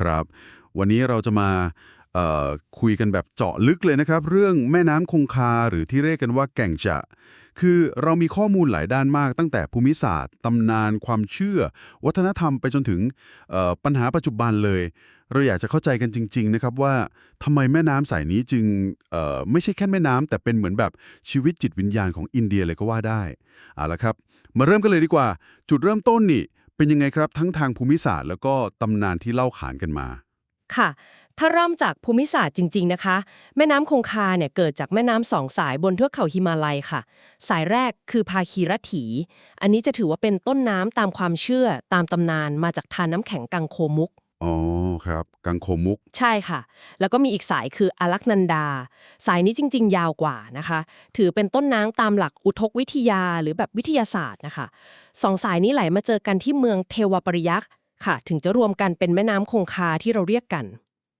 ครับ วันนี้เราจะมาคุยกันแบบเจาะลึกเลยนะครับ เรื่องแม่น้ำคงคาหรือที่เรียกกันว่าแก่งจะ คือเรามีข้อมูลหลายด้านมาก ตั้งแต่ภูมิศาสตร์ตำนานความเชื่อ วัฒนธรรมไปจนถึงปัญหาปัจจุบันเลย เราอยากจะเข้าใจกันจริง ๆ นะครับว่าทำไมแม่น้ำสายนี้จึงไม่ใช่แค่แม่น้ำแต่เป็นเหมือนแบบชีวิตจิตวิญญาณของอินเดียเลยก็ว่าได้เอาละครับ มาเริ่มกันเลยดีกว่า จุดเริ่มต้นนี่ เป็นยังไงครับทั้งทางภูมิศาสตร์ แล้วก็ตำนานที่เล่าขานกันมา ค่ะ ถ้าเริ่มจากภูมิศาสตร์จริง ๆ นะคะ แม่น้ำคงคาเนี่ยเกิดจากแม่น้ำสองสายบนเทือกเขาฮิมาลัยค่ะ สายแรกคือพาคีรถี อันนี้จะถือว่าเป็นต้นน้ำตามความเชื่อตามตำนานมาจากทานน้ำแข็งกังโคมุก อ๋อครับ กังโคมุก ใช่ค่ะ แล้วก็มีอีกสายคืออลักนันดา สายนี้จริง ๆ ยาวกว่านะคะ ถือเป็นต้นน้ำตามหลักอุทกวิทยาหรือแบบวิทยาศาสตร์นะคะสองสายนี้ไหลมาเจอกันที่เมืองเทวปริยักษ์ค่ะ ถึงจะรวมกันเป็นแม่น้ำคงคาที่เราเรียกกัน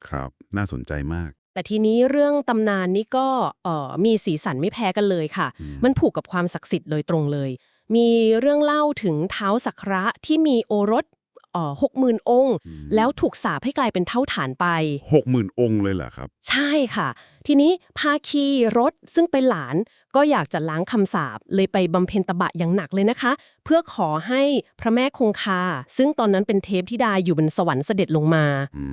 ครับ น่าสนใจมาก แต่ทีนี้เรื่องตำนานนี่ก็เอ่อมีสีสันไม่แพ้กันเลยค่ะอืมมันผูกกับความศักดิ์สิทธิ์โดยตรงเลย มีเรื่องเล่าถึงเท้าสักระที่มีโอรสเอ่อ หกหมื่นองค์ แล้วถูกสาปให้กลายเป็นเท่าฐานไปหกหมื่นองค์เลยเหรอครับ ใช่ค่ะ ทีนี้ภาคีรถซึ่งเป็นหลานก็อยากจะล้างคำสาปเลยไปบำเพ็ญตบะอย่างหนักเลยนะคะ เพื่อขอให้พระแม่คงคา ซึ่งตอนนั้นเป็นเทพธิดาอยู่บนสวรรค์เสด็จลงมาอื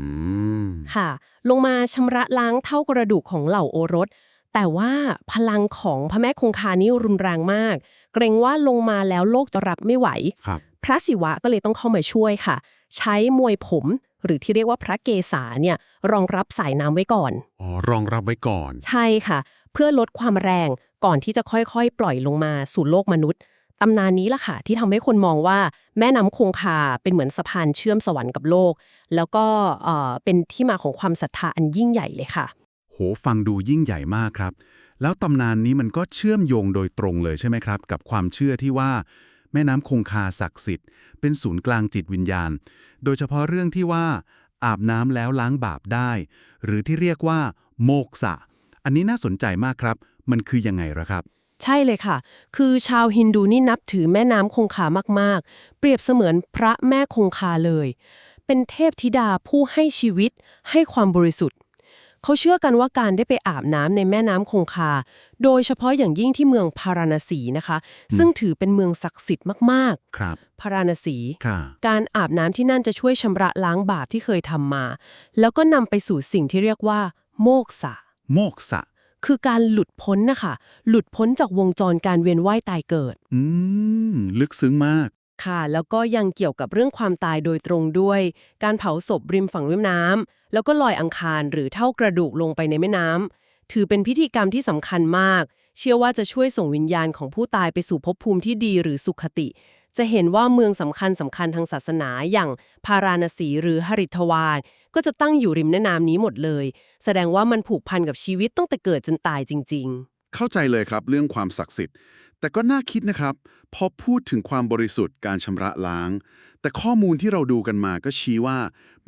ม ค่ะ ลงมาชำระล้างเท่ากระดูกของเหล่าโอรส แต่ว่าพลังของพระแม่คงคานี่รุนแรงมาก เกรงว่าลงมาแล้วโลกจะรับไม่ไหว ครับพ ระศิวะก็เลยต้องเข้ามาช่วยค่ะ ใช้มวยผม หรือที่เรียกว่าพระเกศาเนี่ยรองรับสายน้ำไว้ก่อน อ๋อ รองรับไว้ก่อน ใช่ค่ะ เพื่อลดความแรงก่อนที่จะค่อยๆ ปล่อยลงมาสู่โลกมนุษย์ตำนานนี้ล่ะค่ะ ที่ทำให้คนมองว่าแม่น้ำคงคาเป็นเหมือนสะพานเชื่อมสวรรค์กับโลก แล้วก็เอ่อเป็นที่มาของความศรัทธาอันยิ่งใหญ่เลยค่ะ โห ฟังดูยิ่งใหญ่มากครับ แล้วตำนานนี้มันก็เชื่อมโยงโดยตรงเลยใช่ไหมครับ กับความเชื่อที่ว่า แม่น้ำคงคาศักดิ์สิทธิ์ เป็นศูนย์กลางจิตวิญญาณ โดยเฉพาะเรื่องที่ว่า อาบน้ำแล้วล้างบาปได้ หรือที่เรียกว่า โมกษะ อันนี้น่าสนใจมากครับ มันคือยังไงละครับ ใช่เลยค่ะ คือชาวฮินดูนี่นับถือแม่น้ำคงคามากๆ เปรียบเสมือนพระแม่คงคาเลย เป็นเทพธิดาผู้ให้ชีวิต ให้ความบริสุทธิ์ เขาเชื่อกันว่าการได้ไปอาบน้ำในแม่น้ำคงคา โดยเฉพาะอย่างยิ่งที่เมืองพาราณสีนะคะ ซึ่งถือเป็นเมืองศักดิ์สิทธิ์มากครับๆพาราณสีค่ะการอาบน้ำที่นั่นจะช่วยชำระล้างบาปที่เคยทำมา แล้วก็นำไปสู่สิ่งที่เรียกว่า โมกษะ โมกษะ คือการหลุดพ้นนะคะ หลุดพ้นจากวงจรการเวียนว่ายตายเกิด อืม ลึกซึ้งมาก ค่ะ แล้วก็ยังเกี่ยวกับเรื่องความตายโดยตรงด้วย การเผาศพริมฝั่งแม่น้ำแล้วก็ลอยอังคารหรือเท่ากระดูกลงไปในแม่น้ำถือเป็นพิธีกรรมที่สำคัญมาก เชื่อว่าจะช่วยส่งวิญญาณของผู้ตายไปสู่ภพภูมิที่ดีหรือสุขติ จะเห็นว่าเมืองสำคัญสำคัญทางศาสนาอย่างพาราณสีหรือหริทวารก็จะตั้งอยู่ริมแม่น้ำนี้หมดเลย แสดงว่ามันผูกพันกับชีวิตตั้งแต่เกิดจนตายจริง ๆ เข้าใจเลยครับเรื่องความศักดิ์สิทธิ์ แต่ก็น่าคิดนะครับ พอพูดถึงความบริสุทธิ์การชำระล้าง แต่ข้อมูลที่เราดูกันมาก็ชี้ว่า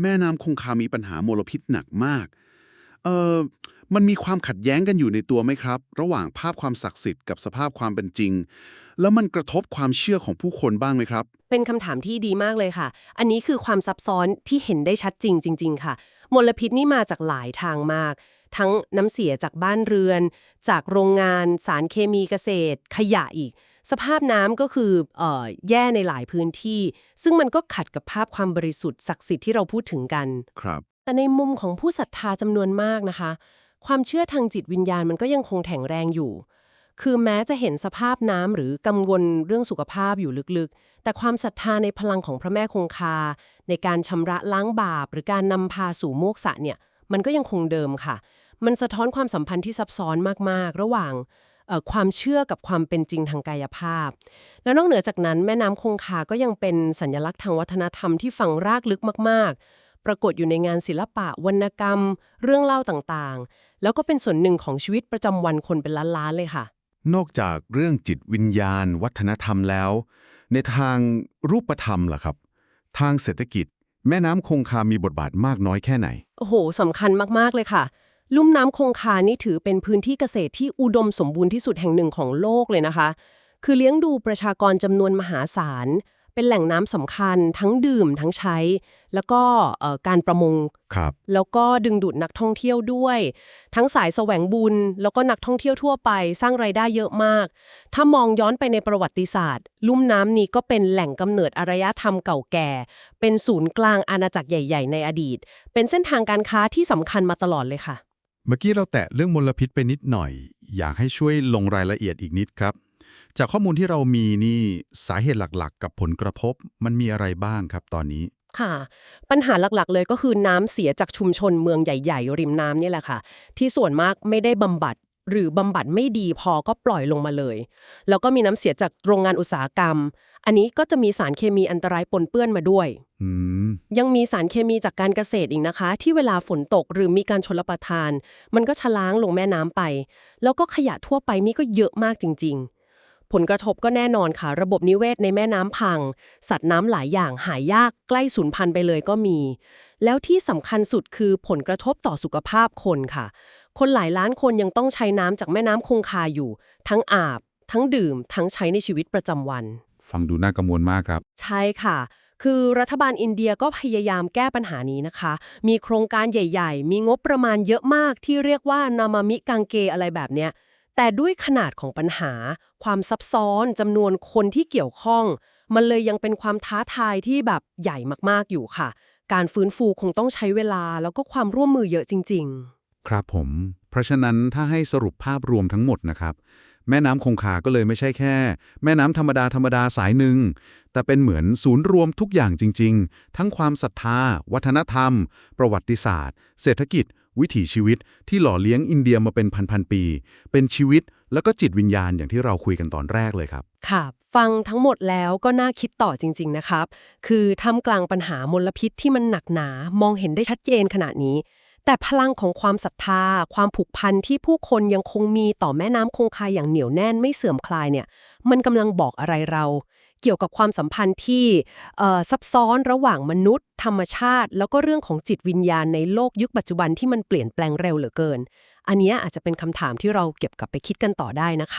แม่น้ำคงคามีปัญหามลพิษหนักมาก เออมันมีความขัดแย้งกันอยู่ในตัวไหมครับ ระหว่างภาพความศักดิ์สิทธิ์กับสภาพความเป็นจริง แล้วมันกระทบความเชื่อของผู้คนบ้างไหมครับ เป็นคำถามที่ดีมากเลยค่ะ อันนี้คือความซับซ้อนที่เห็นได้ชัดจริงจริง ๆ ค่ะ มลพิษนี่มาจากหลายทางมาก ทั้งน้ำเสียจากบ้านเรือน จากโรงงาน สารเคมีเกษตร ขยะอีก สภาพน้ำก็คือเอ่อแย่ในหลายพื้นที่ ซึ่งมันก็ขัดกับภาพความบริสุทธิ์ศักดิ์สิทธิ์ที่เราพูดถึงกัน ครับ แต่ในมุมของผู้ศรัทธาจำนวนมากนะคะ ความเชื่อทางจิตวิญญาณมันก็ยังคงแข็งแรงอยู่คือแม้จะเห็นสภาพน้ำหรือกังวลเรื่องสุขภาพอยู่ลึกๆ แต่ความศรัทธาในพลังของพระแม่คงคา ในการชำระล้างบาป หรือการนำพาสู่โมกษะเนี่ย มันก็ยังคงเดิมค่ะ มันสะท้อนความสัมพันธ์ที่ซับซ้อนมากๆ ระหว่างความเชื่อกับความเป็นจริงทางกายภาพ แล้วนอกเหนือจากนั้นแม่น้ำคงคาก็ยังเป็นสัญลักษณ์ทางวัฒนธรรมที่ฝังรากลึกมาก ๆ ปรากฏอยู่ในงานศิลปะ วรรณกรรม เรื่องเล่าต่างๆ แล้วก็เป็นส่วนหนึ่งของชีวิตประจำวันคนเป็นล้านๆเลยค่ะ นอกจากเรื่องจิตวิญญาณ วัฒนธรรมแล้ว ในทางรูปธรรมล่ะครับ ทางเศรษฐกิจ แม่น้ำคงคามีบทบาทมากน้อยแค่ไหน โอ้โหสำคัญมากๆเลยค่ะ ลุ่มน้ำคงคานี่ถือเป็นพื้นที่เกษตรที่อุดมสมบูรณ์ที่สุดแห่งหนึ่งของโลกเลยนะคะ คือเลี้ยงดูประชากรจำนวนมหาศาล เป็นแหล่งน้ำสำคัญทั้งดื่มทั้งใช้ แล้วก็เอ่อการประมงครับแล้วก็ดึงดูดนักท่องเที่ยวด้วย ทั้งสายแสวงบุญ แล้วก็นักท่องเที่ยวทั่วไปสร้างไรายได้เยอะมาก ถ้ามองย้อนไปในประวัติศาสตร์ ลุ่มน้ำนี้ก็เป็นแหล่งกำเนิดอารยธรรมเก่าแก่ เป็นศูนย์กลางอาณาจักรใหญ่ ๆ ในอดีต เป็นเส้นทางการค้าที่สำคัญมาตลอดเลยค่ะ เมื่อกี้เราแตะเรื่องมลพิษไปนิดหน่อย อยากให้ช่วยลงรายละเอียดอีกนิดครับ จากข้อมูลที่เรามีนี่สาเหตุหลักๆ กับผลกระทบมันมีอะไรบ้างครับตอนนี้ ค่ะ ปัญหาหลักๆ เลยก็คือน้ำเสียจากชุมชนเมืองใหญ่ ๆ ริมน้ำเนี่ยแหละค่ะ ที่ส่วนมากไม่ได้บำบัดหรือบำบัดไม่ดีพอก็ปล่อยลงมาเลย แล้วก็มีน้ำเสียจากโรงงานอุตสาหกรรม อันนี้ก็จะมีสารเคมีอันตรายปนเปื้อนมาด้วยอืมยังมีสารเคมีจากการเกษตรอีกนะคะ ที่เวลาฝนตกหรือมีการชลประทาน มันก็ชะล้างลงแม่น้ำไป แล้วก็ขยะทั่วไปนี่ก็เยอะมากจริง ๆ ผลกระทบก็แน่นอนค่ะ ระบบนิเวศในแม่น้ำพัง สัตว์น้ำหลายอย่างหายากใกล้สูญพันธุ์ไปเลยก็มี แล้วที่สำคัญสุดคือผลกระทบต่อสุขภาพคนค่ะ คนหลายล้านคนยังต้องใช้น้ำจากแม่น้ำคงคาอยู่ ทั้งอาบ ทั้งดื่ม ทั้งใช้ในชีวิตประจำวัน ฟังดูน่ากังวลมากครับ ใช่ค่ะคือรัฐบาลอินเดียก็พยายามแก้ปัญหานี้นะคะ มีโครงการใหญ่ ๆ มีงบประมาณเยอะมากที่เรียกว่านามามิกังเกอะไรแบบเนี้ย แต่ด้วยขนาดของปัญหา ความซับซ้อนจำนวนคนที่เกี่ยวข้อง มันเลยยังเป็นความท้าทายที่แบบใหญ่มากๆอยู่ค่ะ การฟื้นฟูคงต้องใช้เวลาแล้วก็ความร่วมมือเยอะจริง ๆ ครับผม เพราะฉะนั้นถ้าให้สรุปภาพรวมทั้งหมดนะครับ แม่น้ำคงคาก็เลยไม่ใช่แค่ แม่น้ำธรรมดาธรรมดาสายหนึ่ง แต่เป็นเหมือนศูนย์รวมทุกอย่างจริง ๆ ทั้งความศรัทธา วัฒนธรรม ประวัติศาสตร์ เศรษฐกิจ วิถีชีวิตที่หล่อเลี้ยงอินเดียมาเป็นพันๆปี เป็นชีวิตแล้วก็จิตวิญญาณอย่างที่เราคุยกันตอนแรกเลยครับ ค่ะ ฟังทั้งหมดแล้วก็น่าคิดต่อจริง ๆ นะครับ คือท่ามกลางปัญหามลพิษที่มันหนักหนา มองเห็นได้ชัดเจนขนาดนี้ แต่พลังของความศรัทธา ความผูกพันที่ผู้คนยังคงมีต่อแม่น้ำคงคาอย่างเหนียวแน่นไม่เสื่อมคลายเนี่ย มันกำลังบอกอะไรเรา เกี่ยวกับความสัมพันธ์ที่ซับซ้อนระหว่างมนุษย์ ธรรมชาติ แล้วก็เรื่องของจิตวิญญาณในโลกยุคปัจจุบันที่มันเปลี่ยนแปลงเร็วเหลือเกิน อันนี้อาจจะเป็นคำถามที่เราเก็บกลับไปคิดกันต่อได้นะคะ